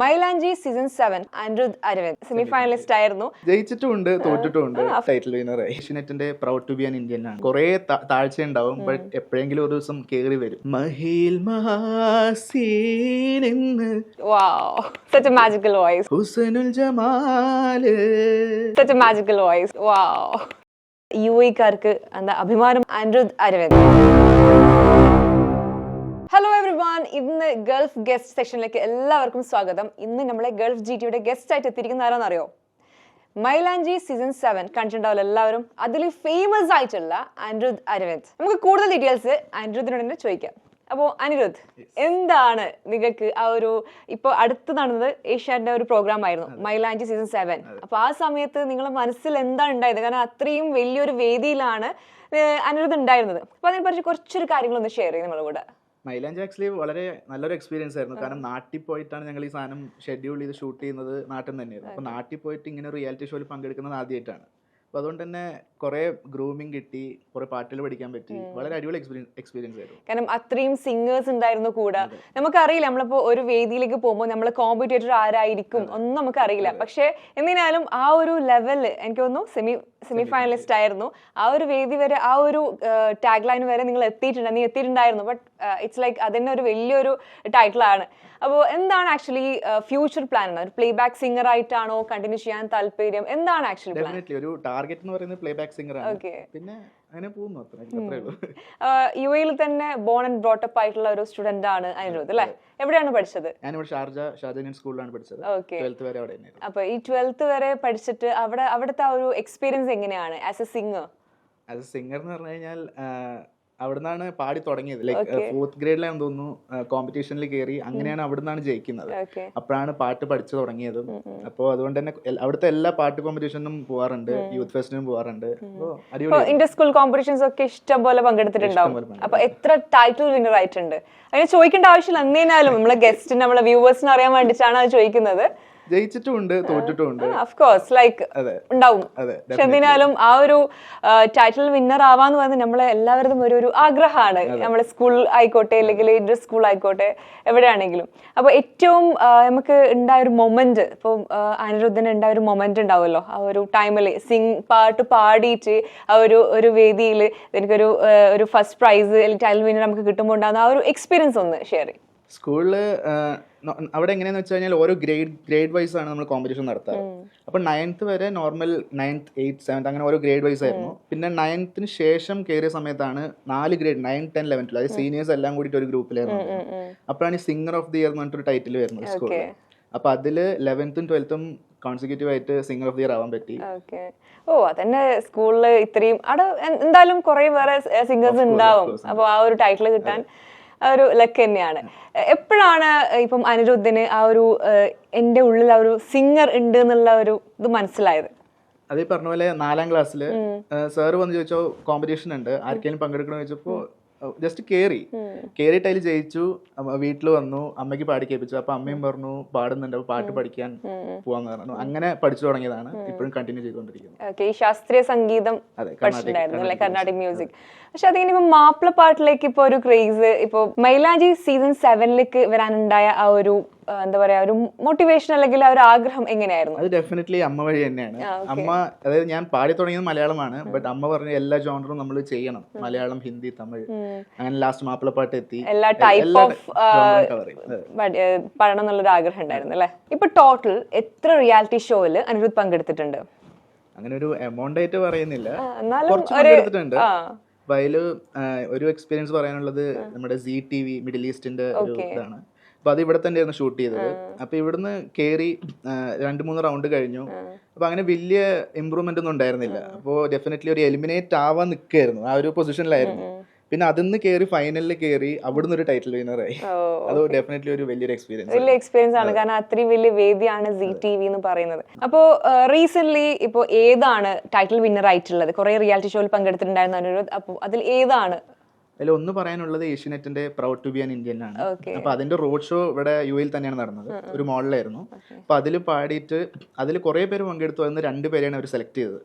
Mylanchi season seven Anirudh Aravind. Semifinalist ആയിരുന്നു ജയിച്ചിട്ടുണ്ട് തോറ്റിട്ടുണ്ട് title winner ഏഷ്യനെറ്റിന്റെ proud to be an Indian ആണ്. കുറെ താഴ്ച ഉണ്ടാവും ബട്ട് എപ്പോഴെങ്കിലും ഒരു ദിവസം കേറി വരും. മഹിൽ മഹാസീനെന്ന് wow such a magical voice Husnul Jamal. Such a magical voice wow you എക്കാർക്ക് എന്താ അഭിമാനം? അനിരുദ്ധ് അരവിന്ദ്. വൺ ഇന്ന് ഗൾഫ് ഗസ്റ്റ് സെഷനിലേക്ക് എല്ലാവർക്കും സ്വാഗതം. ഇന്ന് നമ്മളെ ഗൾഫ് ജി ടിയുടെ ഗസ്റ്റ് ആയിട്ട് എത്തിയിരിക്കുന്ന ആരാന്നറിയോ? മൈലാഞ്ചി സീസൺ സെവൻ കണ്ടിട്ടുണ്ടാവില്ല എല്ലാവരും. അതിൽ ഫേമസ് ആയിട്ടുള്ള അനിരുദ്ധ് അരവിന്ദ്. നമുക്ക് കൂടുതൽ ഡീറ്റെയിൽസ് അനിരുദ്ധിനോട് തന്നെ ചോദിക്കാം. അപ്പോൾ അനിരുദ്ധ് എന്താണ് നിങ്ങൾക്ക് ആ ഒരു ഇപ്പോൾ അടുത്ത് നടന്നത് ഏഷ്യാന്റെ ഒരു പ്രോഗ്രാം ആയിരുന്നു മൈലാഞ്ചി സീസൺ സെവൻ അപ്പോൾ ആ സമയത്ത് നിങ്ങളുടെ മനസ്സിൽ എന്താണ് ഉണ്ടായത്? കാരണം അത്രയും വലിയൊരു വേദിയിലാണ് അനിരുദ്ധ് ഉണ്ടായിരുന്നത്. അപ്പോൾ അതിനെക്കുറിച്ച് കുറച്ചൊരു കാര്യങ്ങളൊന്ന് ഷെയർ ചെയ്യും നമ്മളുടെ കൂടെ. മൈലാഞ്ചി ആക്ച്വലി വളരെ നല്ലൊരു എക്സ്പീരിയൻസ് ആയിരുന്നു. കാരണം നാട്ടിൽ പോയിട്ടാണ് ഞങ്ങൾ ഈ സാധനം ഷെഡ്യൂൾ ചെയ്ത് ഷൂട്ട് ചെയ്യുന്നത് നാട്ടിൽ നിന്ന് തന്നെയായിരുന്നു. അപ്പോൾ നാട്ടിൽ പോയിട്ട് ഇങ്ങനെ റിയാലിറ്റി ഷോയിൽ പങ്കെടുക്കുന്നത് ആദ്യമായിട്ടാണ് അപ്പോൾ അതുകൊണ്ട് തന്നെ കുറേ ഗ്രൂമിങ് കിട്ടി കുറേ പാട്ടുകൾ പഠിക്കാൻ പറ്റി. വളരെ അടിപൊളി എക്സ്പീരിയൻസ് ആയിരുന്നു. കാരണം അത്രയും സിംഗേഴ്സ് ഉണ്ടായിരുന്നു കൂടെ. നമുക്കറിയില്ല നമ്മളിപ്പോ ഒരു വേദിയിലേക്ക് പോകുമ്പോൾ നമ്മൾ കോമ്പറ്റേറ്റർ ആരായിരിക്കും ഒന്നും നമുക്കറിയില്ല. പക്ഷേ എന്തിനാലും ആ ഒരു ലെവൽ എനിക്ക് തോന്നുന്നു സെമി സെമി ഫൈനലിസ്റ്റ് ആയിരുന്നു. ആ ഒരു വേദി വരെ ആ ഒരു ടാഗ് ലൈൻ വരെ നിങ്ങൾ എത്തിയിട്ടുണ്ട് നീ എത്തിയിട്ടുണ്ടായിരുന്നു. ബട്ട് ഇറ്റ്സ് ലൈക്ക് അതിന് ഒരു വലിയൊരു ടൈറ്റിലാണ് അപ്പോൾ എന്താണ് ആക്ച്വലി ഫ്യൂച്ചർ പ്ലാൻ ഒരു പ്ലേ ബാക്ക് സിംഗർ ആയിട്ടാണോ കണ്ടിന്യൂ ചെയ്യാൻ താല്പര്യം? എന്താണ് ആക്ച്വലി ഒരു ടാർഗറ്റ് എന്ന് പറയുന്നത് പ്ലേ ബാക്ക് സിംഗർ ആണ് പിന്നെ അങ്ങനെ പോകുന്നു അത്ര അത്രേ ഉള്ളൂ. യു എയിൽ തന്നെ ബോൺ ആൻഡ് ബ്രോട്ടപ്പ് ആയിട്ടുള്ള ഒരു സ്റ്റുഡന്റ് ആണ് അനിരുദ്ധ് അല്ലേ? എവിടെയാണ് പഠിച്ചത്? ഞാൻ ഇവിടെ ഷാർജ ഷാജനിയൻ സ്കൂളിലാണ് പഠിച്ചത്. ട്വൽത്ത് വരെ അവിടെ തന്നെയായിരുന്നു. അപ്പൊ ഈ ട്വൽത്ത് വരെ പഠിച്ചിട്ട് അവിടെ അവിടുത്തെ ആ ഒരു എക്സ്പീരിയൻസ് എങ്ങനെയാണ് as a singer as a singer എന്ന് പറഞ്ഞു കഴിഞ്ഞാൽ അവിടുന്നാണ് പാടി തുടങ്ങിയത്. ലൈക്ക് ഫോർത്ത് ഗ്രേഡിലാണ് തോന്നുന്നു കോമ്പറ്റീഷനിൽ കയറി അങ്ങനെയാണ് അവിടുന്നാണ് ജയിക്കുന്നത്. അപ്പോഴാണ് പാട്ട് പഠിച്ചു തുടങ്ങിയതും. അപ്പോൾ അതുകൊണ്ട് തന്നെ അവിടുത്തെ എല്ലാ പാട്ട് കോമ്പറ്റീഷനും പോവാറുണ്ട് യൂത്ത് ഫെസ്റ്റിനും പോവാറുണ്ട്. ഇന്റർ സ്കൂൾ കോമ്പറ്റീഷൻസ് ഒക്കെ ഇഷ്ടം പോലെ പങ്കെടുത്തിട്ടുണ്ടാവും അപ്പൊ എത്ര ടൈറ്റിൽ വിന്നർ ആയിട്ടുണ്ട്? അങ്ങനെ ചോദിക്കേണ്ട ആവശ്യമില്ല. എന്നേനാലും നമ്മളെ ഗസ്റ്റിന് നമ്മളെ വ്യൂവേഴ്സിന് അറിയാൻ വേണ്ടിയിട്ടാണ് അത് ചോദിക്കുന്നത്. ജയിച്ചിട്ടുമുണ്ട് തോറ്റിട്ടുമുണ്ട്. കോഴ്സ് ലൈക്ക് ഉണ്ടാവും. എന്തിനാലും ആ ഒരു ടൈറ്റിൽ വിന്നർ ആവാന്ന് പറയുന്നത് നമ്മളെ എല്ലാവരുടെയും ഒരു ഒരു ആഗ്രഹമാണ്. നമ്മളെ സ്കൂൾ ആയിക്കോട്ടെ അല്ലെങ്കിൽ ഇന്റർ സ്കൂൾ ആയിക്കോട്ടെ എവിടെയാണെങ്കിലും. അപ്പൊ ഏറ്റവും നമുക്ക് ഉണ്ടായ ഒരു മൊമെന്റ് ഇപ്പൊ അനിരുദ്ധന് ഉണ്ടായ ഒരു മൊമെന്റ് ഉണ്ടാവുമല്ലോ. ആ ഒരു ടൈമിൽ സിംഗ് പാട്ട് പാടിയിട്ട് ആ ഒരു ഒരു വേദിയിൽ എനിക്കൊരു ഒരു ഫസ്റ്റ് പ്രൈസ് അല്ലെങ്കിൽ ടൈറ്റിൽ വിന്നർ നമുക്ക് കിട്ടുമ്പോൾ ഉണ്ടാകുന്ന ആ ഒരു എക്സ്പീരിയൻസ് ഒന്ന് ഷെയർ ചെയ്യും. സ്കൂളിൽ അവിടെ എങ്ങനെയാന്ന് വെച്ച് കഴിഞ്ഞാൽ ഓരോ ഗ്രേഡ് ഗ്രേഡ് വൈസ് ആണ് നമ്മൾ കോമ്പറ്റീഷൻ നടത്താറ്. അപ്പൊ നയൻത്ത് വരെ നോർമൽ നയൻത്ത് എയ്ത്ത് സെവൻത്ത് അങ്ങനെ ഓരോ ഗ്രേഡ് വൈസ് ആയിരുന്നു. പിന്നെ നയൻത്തിന് ശേഷം കയറിയ സമയത്താണ് നാല് grade nine ten eleven twelve അതായത് സീനിയേഴ്സ് എല്ലാം കൂടിയിട്ട് ഒരു ഗ്രൂപ്പിലായിരുന്നു. അപ്പോഴാണ് ഈ സിംഗർ ഓഫ് ദി ഇയർ എന്ന് പറഞ്ഞിട്ടൊരു ടൈറ്റിൽ വരുന്നത് സ്കൂളിൽ അപ്പൊ അതിൽ ലെവൻത്തും ട്വൽത്തും കോൺസിക്യൂട്ടീവ് ആയിട്ട് സിംഗർ ഓഫ് ദി ഇയർ ആവാൻ പറ്റി. ഓ അതന്നെ സ്കൂളിൽ ഇത്രയും അവിടെ എന്തായാലും കുറെ വേറെ സിംഗേഴ്സ് ഉണ്ടാവും. അപ്പോൾ ആ ഒരു ടൈറ്റിൽ കിട്ടാൻ ഒരു ലക്ക് തന്നെയാണ്. എപ്പോഴാണ് ഇപ്പം അനിരുദ്ധിന് ആ ഒരു എന്റെ ഉള്ളിൽ ആ ഒരു സിംഗർ ഉണ്ട് എന്നുള്ള ഒരു ഇത് മനസ്സിലായത്? അതേ പറഞ്ഞ പോലെ നാലാം ക്ലാസ്സിൽ സാറ് വന്ന് ചോദിച്ചോ കോമ്പറ്റീഷൻ ഉണ്ട്. ആർക്കെങ്കിലും പങ്കെടുക്കണമെന്ന് ചോദിച്ചപ്പോൾ ജസ്റ്റ് കയറി കയറിയിട്ട് അതിൽ ജയിച്ചു. വീട്ടിൽ വന്നു. അമ്മയ്ക്ക് പാടി കേൾപ്പിച്ചു. അപ്പൊ അമ്മയും പറഞ്ഞു പാടുന്നുണ്ട്. അപ്പൊ പാട്ട് പഠിക്കാൻ പോവാന്ന് പറഞ്ഞു. അങ്ങനെ പഠിച്ചു തുടങ്ങിയതാണ്. ഇപ്പോഴും കണ്ടിന്യൂ ചെയ്തുകൊണ്ടിരിക്കുന്നത് ഈ ശാസ്ത്രീയ സംഗീതം കർണാടിക് മ്യൂസിക്. പക്ഷെ അതിങ്ങനെ ഇപ്പൊ മാപ്പിള പാട്ടിലേക്ക് ഇപ്പൊ ഒരു ക്രേസ് ഇപ്പൊ മൈലാജി സീസൺ സെവനിലേക്ക് വരാനുണ്ടായ ആ ഒരു എന്താ പറയാ ഒരു മോട്ടിവേഷൻ അല്ലെങ്കിൽ ആ ഒരു ആഗ്രഹം എങ്ങനെയായിരുന്നു? അത് ഡെഫിനറ്റ്ലി അമ്മ വഴി തന്നെയാണ്. അമ്മ അതായത് ഞാൻ പാടി തുടങ്ങിയത് മലയാളമാണ് ബട്ട് അമ്മ പറഞ്ഞ എല്ലാ ജോണറും നമ്മൾ ചെയ്യണം. മലയാളം ഹിന്ദി തമിഴ്. അങ്ങനെ ലാസ്റ്റ് മാപ്പിളപ്പാട്ട് എത്തി. എല്ലാ ടൈപ്പ് ഓഫ്. പഠനം എന്നുള്ളൊരു ആഗ്രഹം ഉണ്ടായിരുന്നു അല്ലെ? ഇപ്പൊ ടോട്ടൽ എത്ര റിയാലിറ്റി ഷോയിൽ അനിരുദ്ധ് പങ്കെടുത്തിട്ടുണ്ട്? അങ്ങനെ ഒരു എമൗണ്ട് ആയിട്ട് പറയുന്നില്ല. എന്നാലും കുറച്ച് പങ്കെടുത്തിട്ടുണ്ട്. അപ്പൊ അതിൽ ഒരു എക്സ്പീരിയൻസ് പറയാനുള്ളത് നമ്മുടെ സി ടി വി മിഡിൽ ഈസ്റ്റിന്റെ ഒരു ഇതാണ്. അപ്പൊ അത് ഇവിടെ തന്നെയായിരുന്നു ഷൂട്ട് ചെയ്തത്. അപ്പൊ ഇവിടുന്ന് കേറി ആ, രണ്ട് മൂന്ന് റൗണ്ട് കഴിഞ്ഞു. അപ്പൊ അങ്ങനെ വലിയ ഇമ്പ്രൂവ്മെന്റ് ഒന്നും ഉണ്ടായിരുന്നില്ല. അപ്പോൾ ഡെഫിനറ്റ്ലി ഒരു എലിമിനേറ്റ് ആവാൻ നിൽക്കുകയായിരുന്നു ആ ഒരു പൊസിഷനിലായിരുന്നു പിന്നെ അതിന്ന് കയറി ഫൈനലിൽ കയറി അവിടുന്ന് ഒരു ടൈറ്റിൽ വിന്നറായി ആയി. അത് ഡെഫിനറ്റ്ലി ഒരു വലിയൊരു എക്സ്പീരിയൻസ് വലിയ എക്സ്പീരിയൻസ് ആണ്. കാരണം അത്രയും വലിയ വേദിയാണ് സി ടി വി എന്ന് പറയുന്നത്. അപ്പോൾ റീസെന്റ് ഇപ്പോ ഏതാണ് ടൈറ്റിൽ വിന്നർ ആയിട്ടുള്ളത്? കുറെ റിയാലിറ്റി ഷോയിൽ പങ്കെടുത്തിട്ടുണ്ടായിരുന്നു അപ്പോൾ അതിൽ ഏതാണ് അതിൽ ഒന്ന് പറയാനുള്ളത് ഏഷ്യനെറ്റിന്റെ proud to be an Indian ആണ്. അപ്പൊ അതിന്റെ റോഡ് ഷോ ഇവിടെ യു എയിൽ തന്നെയാണ് നടന്നത്. ഒരു മോളിലായിരുന്നു അപ്പൊ അതിൽ പാടിയിട്ട് അതിൽ കുറെ പേര് പങ്കെടുത്തു. അതിന് രണ്ട് പേരെയാണ് അവർ സെലക്ട് ചെയ്തത്.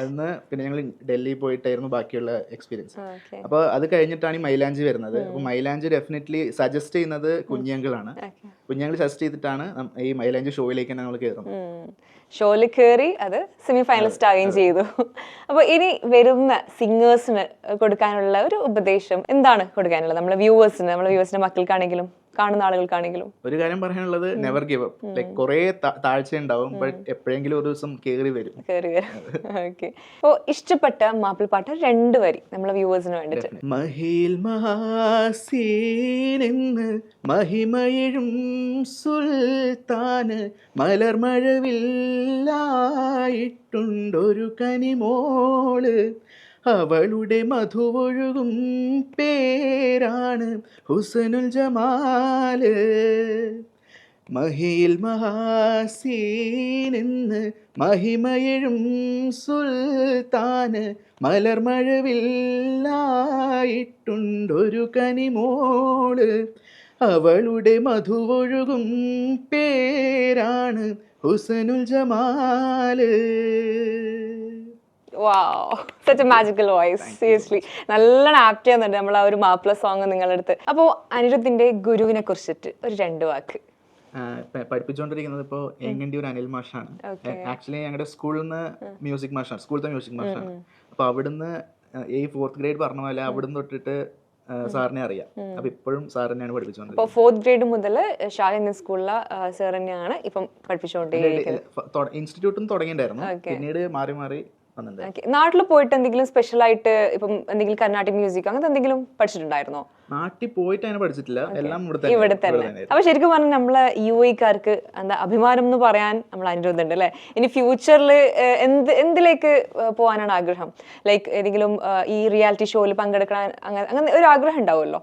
അതിന്ന് പിന്നെ ഞങ്ങൾ ഡൽഹി പോയിട്ടായിരുന്നു ബാക്കിയുള്ള എക്സ്പീരിയൻസ് അപ്പൊ അത് കഴിഞ്ഞിട്ടാണ് ഈ മൈലാഞ്ചി വരുന്നത്. അപ്പൊ മൈലാഞ്ചി ഡെഫിനറ്റ്ലി സജസ്റ്റ് ചെയ്യുന്നത് കുഞ്ഞങ്കിളാണ് കുഞ്ഞങ്ങൾ കുഞ്ഞങ്കിൾ സജസ്റ്റ് ചെയ്തിട്ടാണ് ഈ മൈലാഞ്ചി ഷോയിലേക്ക് നമ്മൾ കയറുന്നത് ഷോയിൽ കയറി അത് സെമി ഫൈനലിസ്റ്റ് ആവുകയും ചെയ്തു. അപ്പോൾ ഇനി വരുന്ന സിംഗേഴ്സിന് കൊടുക്കാനുള്ള ഒരു ഉപദേശം എന്താണ് കൊടുക്കാനുള്ളത്? നമ്മുടെ വ്യൂവേഴ്സിന് നമ്മുടെ വ്യൂവേഴ്സിന്റെ മക്കൾക്കാണെങ്കിലും കാണുന്ന ആളുകൾക്കാണെങ്കിലും. ഒരു കാര്യം പറയാനുള്ളത് നെവർ ഗിവ് അപ്പ് ലൈക് കുറേ താഴ്ച ഉണ്ടാവും ബട്ട് എപ്പോഴെങ്കിലും ഒരു ദിവസം കേറി വരും. കയറി വരും. ഓക്കെ അപ്പോൾ ഇഷ്ടപ്പെട്ട മാപ്പിൾപ്പാട്ട് രണ്ട് വരി നമ്മളെ വ്യൂവേഴ്സിന് വേണ്ടിട്ട് മഹിൽ മഹാസീനെന്ന് മഹിമയിഴും സുൽത്താന് മലർമഴവില്ലായിട്ടുണ്ടൊരു കനിമോൾ. അവളുടെ മധുവൊഴുകും പേരാണ് ഹുസനുൽ ജമാൽ. മഹിയിൽ മഹാസീനെന്ന് മഹിമയഴും സുൽത്താന് മലർമഴവില്ലായിട്ടുണ്ടൊരു കനിമോൾ. അവളുടെ മധുവൊഴുകും പേരാണ് Husnul Jamal. Wow such a magical voice seriously നല്ലോണം ആപ്റ്റ് ചെയ്യുന്നുണ്ട് നമ്മൾ ആ ഒരു മാപ്പിള സോങ് നിങ്ങളുടെ അടുത്ത് അപ്പോൾ അനിരുദ്ധിന്റെ ഗുരുവിനെ കുറിച്ചിട്ട് ഒരു രണ്ട് വാക്ക്. പഠിപ്പിച്ചുകൊണ്ടിരിക്കുന്നത് ഇപ്പോൾ എങ്ങണ്ടി ഒരു അനിൽ മാഷാണ്. ആക്ച്വലി ഞങ്ങളുടെ സ്കൂളിൽ നിന്ന് മ്യൂസിക് മാഷാണ് സ്കൂളത്തെ മ്യൂസിക് മാഷാണ്. അപ്പൊ അവിടുന്ന് ഈ ഫോർത്ത് ഗ്രേഡ് പറഞ്ഞ പോലെ അവിടുന്ന് തൊട്ടിട്ട് സാറിനെ അറിയാം. അപ്പൊ ഇപ്പോഴും സാറിനെയാണ് പഠിപ്പിച്ചുകൊണ്ടിരിക്കുന്നത് അപ്പോൾ ഫോർത്ത് ഗ്രേഡ് മുതൽ ഷാഹിന്ദ് സ്കൂളിലെ സാർ തന്നെയാണ് ഇപ്പം പഠിപ്പിച്ചുകൊണ്ടേയിരിക്കുന്നത് ഇൻസ്റ്റിറ്റ്യൂട്ടും തുടങ്ങിയിട്ടുണ്ടായിരുന്നു. പിന്നീട് മാറി മാറി നാട്ടിൽ പോയിട്ട് എന്തെങ്കിലും സ്പെഷ്യൽ ആയിട്ട് ഇപ്പം എന്തെങ്കിലും കർണാട്ടിക് മ്യൂസിക് അങ്ങനത്തെ എന്തെങ്കിലും പഠിച്ചിട്ടുണ്ടായിരുന്നോ? നാട്ടിൽ പോയിട്ട് അങ്ങനെ പഠിച്ചിട്ടില്ല. എല്ലാം ഇവിടെ തന്നെ. ഇവിടെ തന്നെ. അപ്പൊ ശരിക്കും പറഞ്ഞാൽ നമ്മളെ യു ഐക്കാർക്ക് എന്താ അഭിമാനം എന്ന് പറയാൻ നമ്മൾ അനുരോധമുണ്ട് അല്ലെ? ഇനി ഫ്യൂച്ചറിൽ എന്ത് എന്തിലേക്ക് പോകാനാണ് ആഗ്രഹം? ലൈക്ക് ഏതെങ്കിലും ഈ റിയാലിറ്റി ഷോയിൽ പങ്കെടുക്കാൻ അങ്ങനെ അങ്ങനെ ഒരു ആഗ്രഹം ഉണ്ടാവുമല്ലോ?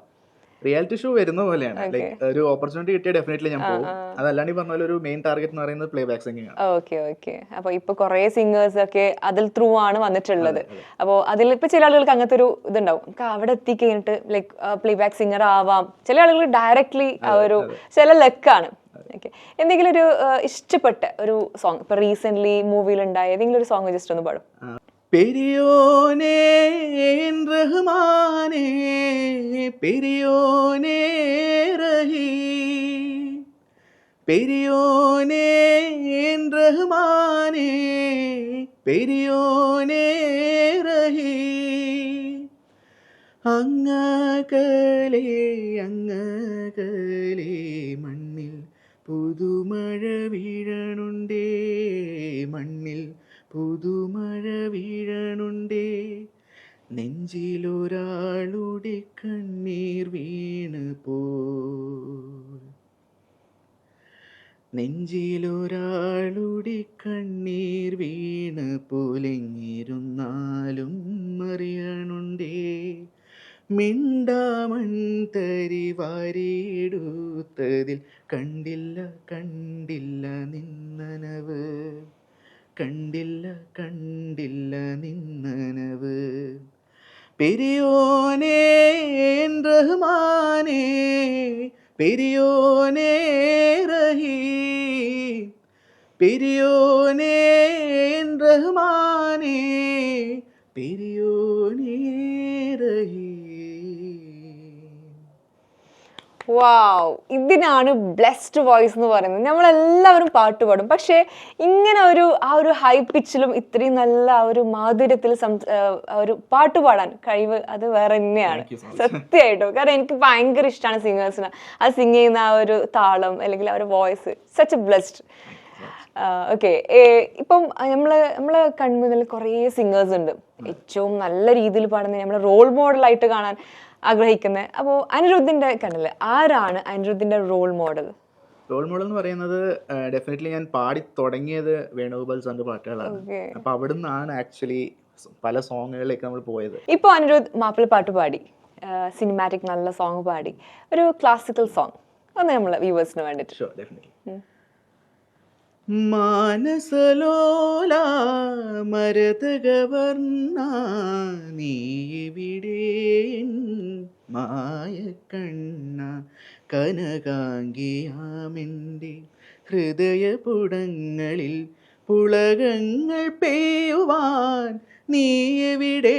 റിയാലിറ്റി ഷോ വരുന്ന പോലെയാണ്. ലൈക്ക് ഒരു ഓപ്പർച്യൂണിറ്റി കിട്ടിയാൽ ഡെഫിനറ്റ്ലി ഞാൻ പോകും. അതല്ലാണ്ട് ഈ പറഞ്ഞ പോലെ ഒരു മെയിൻ ടാർഗറ്റ് എന്ന് പറയുന്നത് പ്ലേ ബാക്ക് സിംഗിങ് ആണ്. Okay okay. അപ്പൊ ഇപ്പൊ കുറെ സിംഗേഴ്സ് ഒക്കെ അതിൽ ത്രൂ ആണ് വന്നിട്ടുള്ളത്. അപ്പോൾ അതിൽ ഇപ്പൊ ചില ആളുകൾക്ക് അങ്ങനത്തെ ഒരു ഇതുണ്ടാവും. നമുക്ക് അവിടെ എത്തിക്കഴിഞ്ഞിട്ട് ലൈക്ക് പ്ലേ ബാക്ക് സിംഗർ ആവാം. ചില ആളുകൾ ഡയറക്ട്ലി ആ ഒരു ചില ലക്കാണ് ഓക്കെ. എന്തെങ്കിലും ഒരു ഇഷ്ടപ്പെട്ട ഒരു സോങ് ഇപ്പൊ റീസെന്റ് മൂവിയിൽ ഉണ്ടായ ഏതെങ്കിലും ഒരു സോങ് ജസ്റ്റ് ഒന്ന് പാടും. റഹ്മാനേ പെരിയോനേ റഹീ പെരിയോനേ എൻ റഹ്മാനേ പെരിയോനേ റഹീ അങ്ങകലേ അങ്ങകലേ മണ്ണിൽ പുതുമഴ വീഴണുണ്ടേ മണ്ണിൽ പുതുമഴ വീഴണുണ്ടേ. നെഞ്ചിലൊരാളുടെ കണ്ണീർ വീണ് പോ നെഞ്ചിലൊരാളുടെ കണ്ണീർ വീണ് പൊലിഞ്ഞിരുന്നാലും അറിയണുണ്ടേ. മിണ്ടാമൺ തരി വാരിയെടുത്തതിൽ കണ്ടില്ല കണ്ടില്ല നിന്നനവ്. കണ്ടില്ല കണ്ടില്ല നിന്നനവ്. പെരിയോനേ റഹ്മാനേ പെരിയോനേ റഹീ. പെരിയോനേ റഹ്മാനേ പെരിയോനേ റഹീ. വാവ് ഇതിനാണ് ബ്ലെസ്ഡ് വോയിസ് എന്ന് പറയുന്നത്. നമ്മളെല്ലാവരും പാട്ട് പാടും. പക്ഷേ ഇങ്ങനെ ഒരു ആ ഒരു ഹൈ പിച്ചിലും ഇത്രയും നല്ല ആ ഒരു മാധുര്യത്തിൽ ഒരു പാട്ട് പാടാൻ കഴിവ് അത് വേറെ തന്നെയാണ്. സത്യമായിട്ടും. കാരണം എനിക്ക് ഭയങ്കര ഇഷ്ടമാണ് സിംഗേഴ്സിന് ആ സിംഗ് ചെയ്യുന്ന ആ ഒരു താളം അല്ലെങ്കിൽ ആ ഒരു വോയിസ് സച്ച് ബ്ലെസ്ഡ് ഓക്കെ ഇപ്പം നമ്മൾ നമ്മളെ കൺമുന്നിൽ കുറേ സിംഗേഴ്സ് ഉണ്ട്. ഏറ്റവും നല്ല രീതിയിൽ പാടുന്ന നമ്മളെ റോൾ മോഡലായിട്ട് കാണാൻ ആഗ്രഹിക്കുന്നത് അപ്പോൾ അനിരുദ്ധിന്റെ കണ്ണിൽ ആരാണ് അനിരുദ്ധിന്റെ റോൾ മോഡൽ റോൾ മോഡൽ എന്ന് പറയുന്നത് ഡെഫിനറ്റ്ലി ഞാൻ പാടി തുടങ്ങിയത് വേണുഗോപാൽ സാറിന്റെ പാട്ടുകളാണ്. അപ്പൊ അവിടുന്നാണ് ആക്ച്വലി പല സോങ്ങുകളിലേക്ക് നമ്മൾ പോയത്. ഇപ്പോൾ അനിരുദ്ധ് മാപ്പിള പാട്ട് പാടി. സിനിമാറ്റിക് നല്ല സോങ് പാടി. ഒരു ക്ലാസിക്കൽ സോങ് ഒന്ന് നമ്മൾ വ്യൂവേഴ്സിന് വേണ്ടിയിട്ട് ഷുവർ ഡെഫിനറ്റ്ലി ഗവർണ നീ നീവിടെ മായക്കണ്ണ കനകാംഗിയാമെന്റെ ഹൃദയപുടങ്ങളിൽ പുളകങ്ങൾ പെയ്യുവാൻ നീ എവിടെ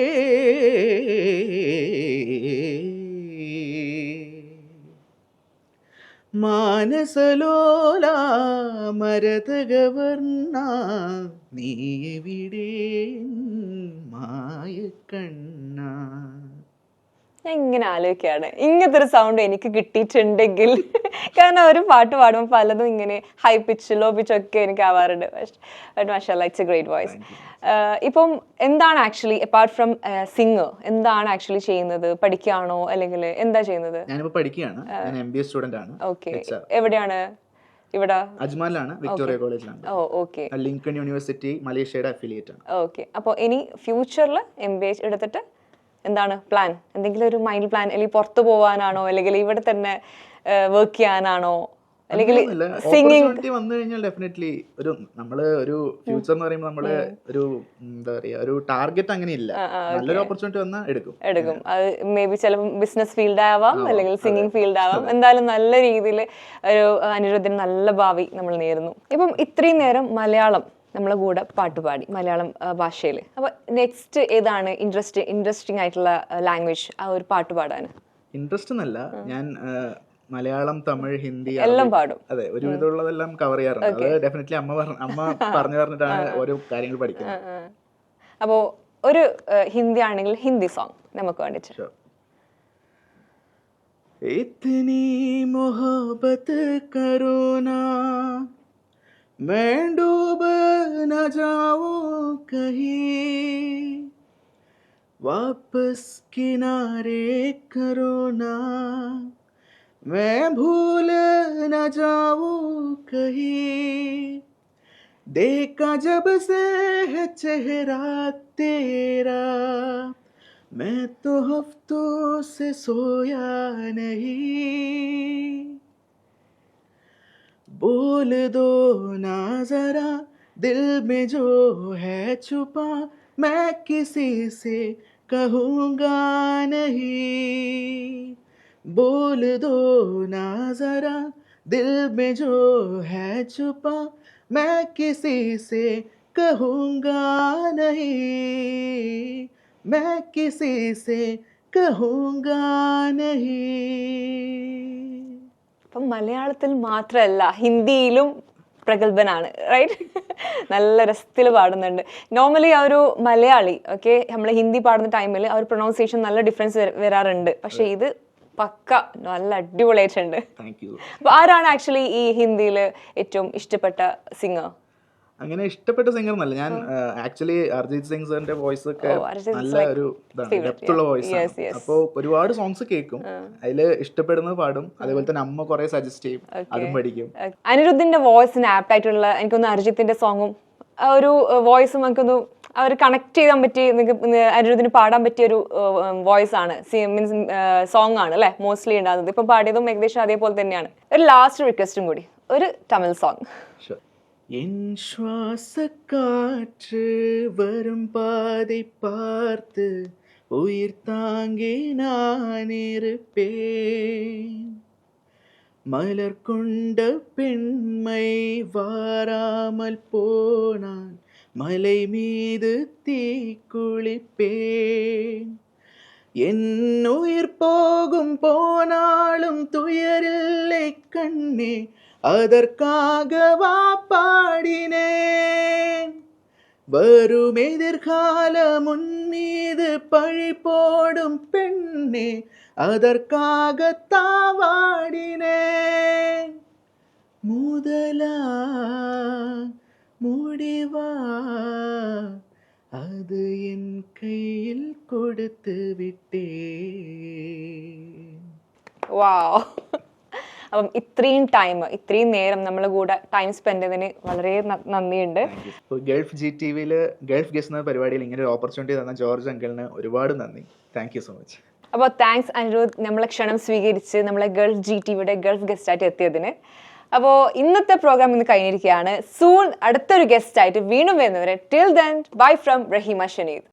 മാനസലോല മരതകവർണ നീ എവിടെ മായക്കണ്ണ ഞാൻ ഇങ്ങനെ ആലോചിക്കുകയാണ്? ഇങ്ങനത്തെ ഒരു സൗണ്ട് എനിക്ക് കിട്ടിയിട്ടുണ്ടെങ്കിൽ. കാരണം ഒരു പാട്ട് പാടുമ്പോൾ പലതും ഇങ്ങനെ ഹൈ പിച്ച് ലോ പിച്ച് ഒക്കെ എനിക്ക് ആവാറുണ്ട്. ബട്ട് മാഷല്ല ഇറ്റ്സ് എ ഗ്രേറ്റ് വോയിസ് ഇപ്പം എന്താണ് ആക്ച്വലി അപ്പാർട്ട് ഫ്രം സിംഗ് എന്താണ് ആക്ച്വലി ചെയ്യുന്നത്? പഠിക്കുകയാണോ? അല്ലെങ്കിൽ എന്താ ചെയ്യുന്നത്? പഠിക്കുകയാണ്. ഞാൻ എം ബി എ സ്റ്റുഡന്റ് ആണ്. ഓക്കെ എവിടെയാണ്? ഇവിടെ? അജ്മാലാണ് വിക്ടോറിയ കോളേജിലാണ്. ഓ ഓക്കെ ലിങ്കൺ യൂണിവേഴ്സിറ്റി മലേഷ്യയുടെ അഫിലിയേറ്റ് ആണ്. ഓക്കെ അപ്പോൾ ഇനി ഫ്യൂച്ചറിൽ എം ബി എ എടുത്തിട്ട് എന്താണ് പ്ലാൻ എന്തെങ്കിലും ഒരു മൈൻഡ് പ്ലാൻ അല്ലെങ്കിൽ പുറത്തു പോകാനാണോ അല്ലെങ്കിൽ ഇവിടെ തന്നെ വർക്ക് ചെയ്യാനാണോ? അല്ലെങ്കിൽ സിംഗിങ് വന്നു കഴിഞ്ഞാൽ ഡെഫിനറ്റ്ലി ഒരു നമ്മൾ ഒരു ഫ്യൂച്ചർ എന്ന് പറയുമ്പോൾ നമ്മൾ ഒരു എന്താ പറയാ ഒരു ടാർഗറ്റ് അങ്ങനെ ഇല്ല നല്ലൊരു ഓപ്പർച്യൂണിറ്റി വന്നാൽ എടുക്കും. എടുക്കും. അത് മേ ബി ചിലപ്പോൾ ബിസിനസ് ഫീൽഡ് ആവാം. അല്ലെങ്കിൽ സിംഗിങ് ഫീൽഡ് ആവാം. എന്തായാലും നല്ല രീതിയിൽ ഒരു അനിരുദ്ധിന് നല്ല ഭാവി നമ്മൾ നേരുന്നു. ഇപ്പം ഇത്രയും നേരം മലയാളം നമ്മളെ കൂടെ പാട്ട് പാടി മലയാളം ഭാഷയിൽ അപ്പോൾ നെക്സ്റ്റ് ഏതാണ് ഇൻട്രസ്റ്റ് ഇൻട്രസ്റ്റിംഗ് ആയിട്ടുള്ള ലാംഗ്വേജ് ആ ഒരു പാട്ട് പാടാൻ ഇൻട്രസ്റ്റ് അല്ല ഞാൻ മലയാളം തമിഴ് ഹിന്ദി എല്ലാം പാടും. അതെ ഒരു വിധമുള്ളതെല്ലാം കവർ ചെയ്യാറുണ്ട്. അത് ഡെഫിനറ്റ്ലി അമ്മ പറഞ്ഞു അമ്മ പറഞ്ഞു പറഞ്ഞിട്ടാണ് ഓരോ കാര്യങ്ങൾ പഠിക്കുന്നത്. അപ്പോൾ ഒരു ഹിന്ദി ആണെങ്കിൽ ഹിന്ദി സോങ് നമുക്ക് വേണ്ടി ഇത്തനി മൊഹബത്ത് കരോന मैं डूब न जाऊँ कहीं। वापस किनारे करो ना। मैं भूल न जाऊँ कहीं। देखा जब से है चेहरा तेरा, मैं तो हफ्तों से सोया नहीं। बोल दो ना जरा, दिल में जो है छुपा, मैं किसी से कहूँगा नहीं। बोल दो ना जरा, दिल में जो है छुपा, मैं किसी से कहूँगा नहीं। मैं किसी से कहूँगा नहीं। അപ്പം മലയാളത്തിൽ മാത്രമല്ല ഹിന്ദിയിലും പ്രഗത്ഭനാണ് റൈറ്റ് നല്ല രസത്തിൽ പാടുന്നുണ്ട്. നോർമലി ആ ഒരു മലയാളി ഓക്കെ നമ്മൾ ഹിന്ദി പാടുന്ന ടൈമിൽ ആ ഒരു പ്രൊണൗൺസിയേഷൻ നല്ല ഡിഫറൻസ് വരാറുണ്ട്. പക്ഷേ ഇത് പക്ക നല്ല അടിപൊളിയായിട്ടുണ്ട്. അപ്പോൾ അപ്പൊ ആരാണ് ആക്ച്വലി ഈ ഹിന്ദിയിൽ ഏറ്റവും ഇഷ്ടപ്പെട്ട സിംഗർ അങ്ങനെ ഇഷ്ടപ്പെട്ട സിംഗർ എന്നല്ല. ഞാൻ ആക്ച്വലി അർജിത് സിംഗ് സാറിന്റെ വോയിസ് ഒക്കെ നല്ല ഒരു ഡെപ്ത് ഉള്ള വോയിസ് അപ്പൊ ഒരുപാട് സോങ്സ് കേൾക്കും. അതിൽ ഇഷ്ടപ്പെടുന്നത് പാടും. അതേപോലെ തന്നെ അമ്മ കുറെ സജസ്റ്റ് ചെയ്യും. അതും പഠിക്കും. അനിരുദ്ധിന്റെ വോയിസിന് ആപ്റ്റ് ആയിട്ടുള്ള എനിക്കൊന്ന് അർജിത്തിന്റെ സോങ്ങും ഒരു വോയിസും എനിക്കൊന്ന് അവർ കണക്ട് ചെയ്യാൻ പറ്റി നിങ്ങൾക്ക് അനിരുദ്ധിന് പാടാൻ പറ്റിയ ഒരു വോയിസ് ആണ്. മീൻസ് സോങ് ആണ് അല്ലെ? മോസ്റ്റ്ലി ഉണ്ടാകുന്നത്. ഇപ്പം പാടിയതും ഏകദേശം അതേപോലെ തന്നെയാണ്. ഒരു ലാസ്റ്റ് റിക്വസ്റ്റും കൂടി. ഒരു തമിഴ് സോങ്. என் சுவாச காற்று வரும் பாதை பார்த்து உயிர் தாங்கி நான் இருப்பேன். மலர் கொண்ட பெண்மை வாராமல் போனான் மலை மீது தீக்குளிப்பேன் என் உயிர் போகும் போனாலும் துயரில்லை கண்ணே அதற்காகவா வரும் எதிர்காலம் உன் பழி போடும் பெண்ணே அதற்காக தாவாடினேன் முதலா முடிவா அது என் கையில் கொடுத்து விட்டேன். വാവ് അപ്പം ഇത്രയും ടൈം ഇത്രയും നേരം നമ്മളെ കൂടെ ടൈം സ്പെൻഡ് ചെയ്തതിന് വളരെ നന്ദിയുണ്ട്. ഗൾഫ് ജി ടി വിയിൽ ഗൾഫ് ഗസ്റ്റ് എന്ന പരിപാടിയിൽ ഇങ്ങനെ ഒരു ഓപ്പർച്യൂണിറ്റി തന്ന ജോർജ് അങ്കിളിന് ഒരുപാട് നന്ദി. താങ്ക് യു സോ മച്ച് അപ്പോൾ താങ്ക്സ് അനിരുദ്ധ്. നമ്മളെ ക്ഷണം സ്വീകരിച്ച് നമ്മളെ ഗൾഫ് ജി ടി വിയുടെ ഗൾഫ് ഗസ്റ്റായിട്ട് എത്തിയതിന്. അപ്പോൾ ഇന്നത്തെ പ്രോഗ്രാം ഇന്ന് കഴിഞ്ഞിരിക്കുകയാണ്. സൂൺ അടുത്തൊരു ഗസ്റ്റ് ആയിട്ട് വീണ്ടും വരുന്നവരെ. Till then bye from Raheema Shaneed